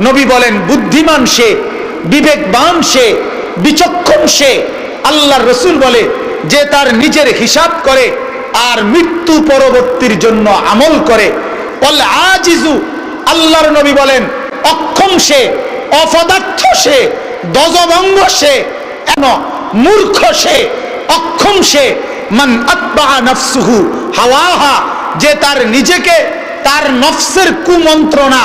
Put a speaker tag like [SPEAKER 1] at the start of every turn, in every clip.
[SPEAKER 1] নবী বলেন, বুদ্ধিমান সে, বিবেকবান সে, বিচক্ষণ সে। আল্লাহর রসুল বলে যে তার নিজের হিসাব করে আর মৃত্যু পরবর্তীর জন্য আমল করে। আজিজু, আল্লাহর নবী বলেন, অক্ষম সে, অপদার্থ সে, দজভঙ্গ সে মূর্খ সে, অক্ষম সে। মান নফসুহু, হাওয়াহা, যে তার নিজেকে, তার নফসের কুমন্ত্রণা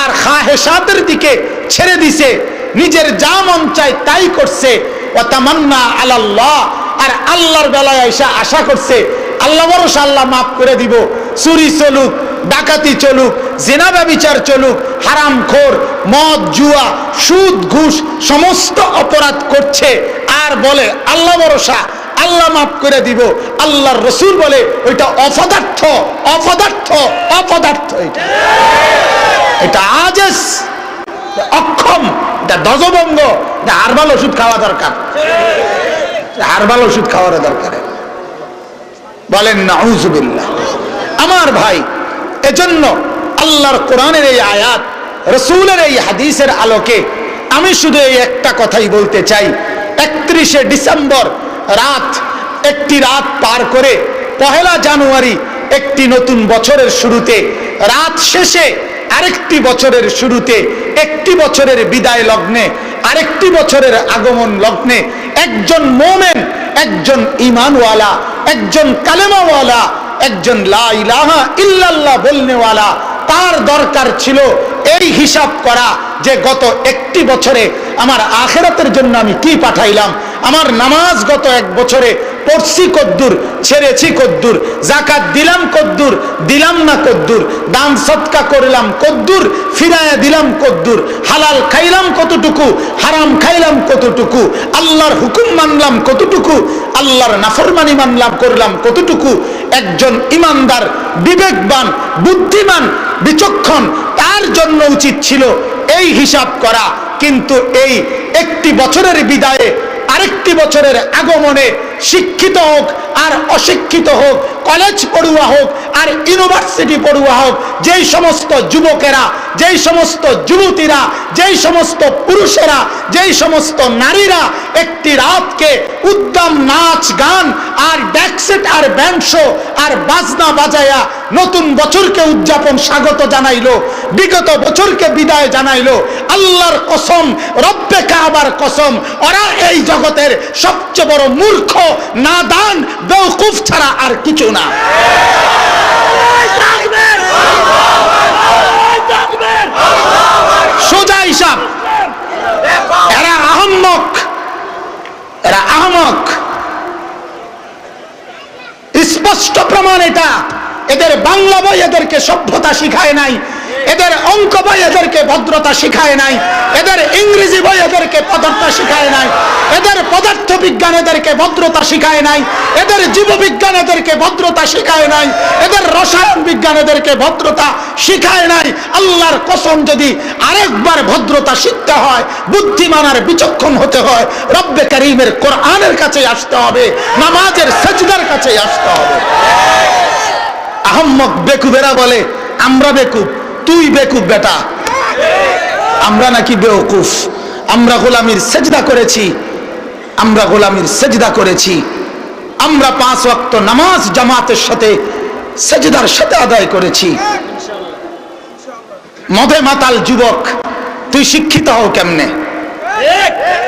[SPEAKER 1] আর খাহেসাতের দিকে ছেড়ে দিছে। নিজের যা মন চায় তাই করছে। ও তামান্না আলাল্লাহ। আর আল্লাহর বেলায় এসে আশা করছে, আল্লাহ ভরসা, আল্লাহ মাফ করে দিব। চুরি চলুক, ডাকাতি চলুক, জেনা ব্যবিচার চলুক, হারাম খোর, মদ, জুয়া, সুদ, ঘুষ, সমস্ত অপরাধ করছে। আর বলে, আল্লাহ ভরসা, আল্লাহ মাফ করে দিব। আল্লাহর রসুল বলে, ওইটা অপদার্থ অপদার্থ অপদার্থ এটা। এটা আজেস অক্ষম, এটা দজভঙ্গ এটা হারবাল ওষুধ খাওয়া দরকার। হারবাল ওষুধ খাওয়ার দরকার। বলেন না আমার ভাই, এজন্য আল্লাহর কোরআনের এই আয়াত, রসুলের এই হাদিসের আলোকে আমি শুধু এই একটা কথাই বলতে চাই। একত্রিশে ডিসেম্বর রাত, একটি রাত পার করে পহেলা জানুয়ারি, একটি নতুন বছরের শুরুতে রাত শেষে আরেকটি বছরের শুরুতে, একটি বছরের বিদায় লগ্নে, আরেকটি বছরের আগমন লগ্নে, একজন মোমেন, একজন ইমানওয়ালা একজন কালেমাওয়ালা, একজন লা ইলাহা ইল্লাল্লাহ বলনেওয়ালা, তার দরকার ছিল এই হিসাব করা যে গত একটি বছরে আমার আখেরাতের জন্য আমি কি পাঠাইলাম? আমার নামাজ গত এক বছরে পড়ছি কদ্দুর, ছেড়েছি কদ্দুর, জাকাত দিলাম কদ্দুর, দিলাম না কদ্দুর, দান সৎকা করলাম কদ্দুর, ফিরায়া দিলাম কদ্দুর, হালাল খাইলাম কতটুকু, হারাম খাইলাম কতটুকু, আল্লাহর হুকুম মানলাম কতটুকু, আল্লাহর নাফরমানি মানলাম করলাম কতটুকু, একজন ইমানদার, বিবেকবান, বুদ্ধিমান, বিচক্ষণ, তার জন্য উচিত ছিল এই হিসাব করা, কিন্তু এই একটি বছরের বিদায়ে আরেকটি বছরের আগমনে শিক্ষিত হোক আর অশিক্ষিত হোক কলেজ পড়ুয়া হোক আর ইউনিভার্সিটি পড়ুয়া হোক, যেই সমস্ত যুবকেরা, যেই সমস্ত যুবতীরা, যেই সমস্ত পুরুষেরা, যেই সমস্ত নারীরা একটি রাতকে উদ্দাম নাচ, গান আর ড্যাকসেট আর ব্যান্ড শো আর বাজনা বাজায়া নতুন বছরকে উদযাপন স্বাগত জানাইলো, বিগত বছরকে বিদায় জানাইলো। আল্লাহর কসম, রব্বে কাবার কসম, ওরা এই জগতের সবচেয়ে বড় মূর্খ, নাদান বেউকুফ ছাড়া আর কিছু না। সোজা হিসাব। এরা আহম্মক। এরা আহমক স্পষ্ট প্রমাণ এটা। এদের বাংলা বই এদেরকে সভ্যতা শিখায় নাই। এদের অঙ্ক বই এদেরকে ভদ্রতা শিখায় নাই। এদের ইংরেজি বই এদেরকে পদার্থ শিখায় নাই। এদের পদার্থ বিজ্ঞান এদেরকে ভদ্রতা শিখায় নাই। এদের জীববিজ্ঞান এদেরকে ভদ্রতা শিখায় নাই। এদের রসায়ন বিজ্ঞান এদেরকে ভদ্রতা শিখায় নাই। আল্লাহর কসম যদি আরেকবার ভদ্রতা শিখতে হয়, বুদ্ধিমান আর বিচক্ষণ হতে হয়, রব্বে করিমের কোরআনের কাছে আসতে হবে, নামাজের সেজদার কাছে আসতে হবে। আহম্মক বেকুবেরা বলে, আমরা বেকুব। তুই বেকুব বেটা। আমরা নাকি বেওকুফ। আমরা গোলামির সেজদা করেছি। আমরা গোলামির সেজদা করেছি। আমরা পাঁচ ওয়াক্ত নামাজ জামাতের সাথে সেজদার সাথে আদায় করেছি। মদে মাতাল যুবক, তুই শিক্ষিত হও কেমনে?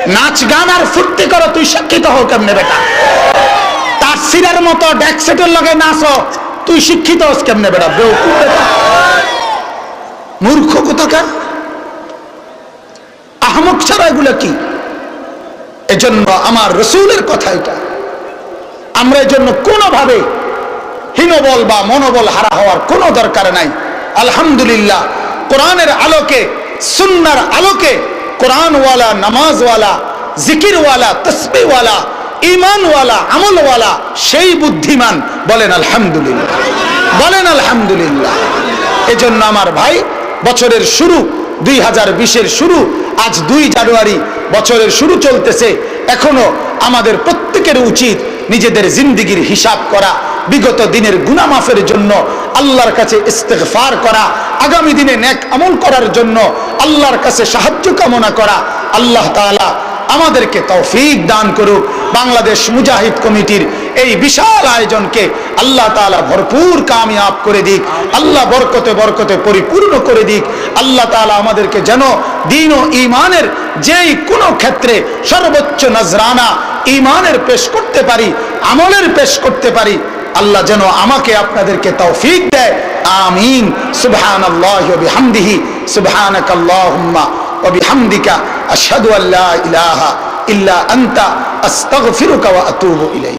[SPEAKER 1] নাচ গান আর ফুর্তি করো, তুই শিক্ষিত হও কেমনে বেটা? তার সিরের মতো ড্যাকসেটের লগে নাচো, তুই শিক্ষিত হস কেমনে বেটা? বেউকুফ বেটা। মূর্খ কোথাকার আহমক ছাড়া এগুলো কি? এজন্য আমার রসুলের কথা এটা। আমরা এজন্য কোনোভাবে হীনবল বা মনোবল হারা হওয়ার কোনো দরকার নাই। আলহামদুলিল্লাহ, কোরআনের আলোকে, সুন্নার আলোকে, কোরআনওয়ালা, নামাজওয়ালা, জিকিরওয়ালা তসবিওয়ালা ইমানওয়ালা আমলওয়ালা, সেই বুদ্ধিমান বলেন আলহামদুলিল্লাহ। বলেন আলহামদুলিল্লাহ। এজন্য আমার ভাই বছরের শুরু দুই হাজার বিশের শুরু, আজ দুই জানুয়ারি, বছরের শুরু চলতেছে। এখনও আমাদের প্রত্যেকের উচিত নিজেদের জিন্দিগির হিসাব করা, বিগত দিনের গুনামাফের জন্য আল্লাহর কাছে ইস্তেগফার করা, আগামী দিনে নেক আমল করার জন্য আল্লাহর কাছে সাহায্য কামনা করা, আল্লাহ তাআলা আমাদেরকে তৌফিক দান করুক। বাংলাদেশ মুজাহিদ কমিটির এই বিশাল আয়োজনকে আল্লাহ তালা ভরপুর কামিয়াব করে দিক, আল্লাহ বরকতে বরকতে পরিপূর্ণ করে দিক, আল্লাহ তাআলা আমাদেরকে যেন দিন ও ইমানের যেই কোনো ক্ষেত্রে সর্বোচ্চ নজরানা ইমানের পেশ করতে পারি, আমলের পেশ করতে পারি, আল্লাহ যেন আমাকে আপনাদেরকে তৌফিক দেয়, আমিন। সুবহানাল্লাহি ওয়া বিহামদিহি, সুবহানাকাল্লাহুম্মা ওয়া বিহামদিকা, আশহাদু আল্লা ইলাহা إلا أنت أستغفرك وأتوب إليك.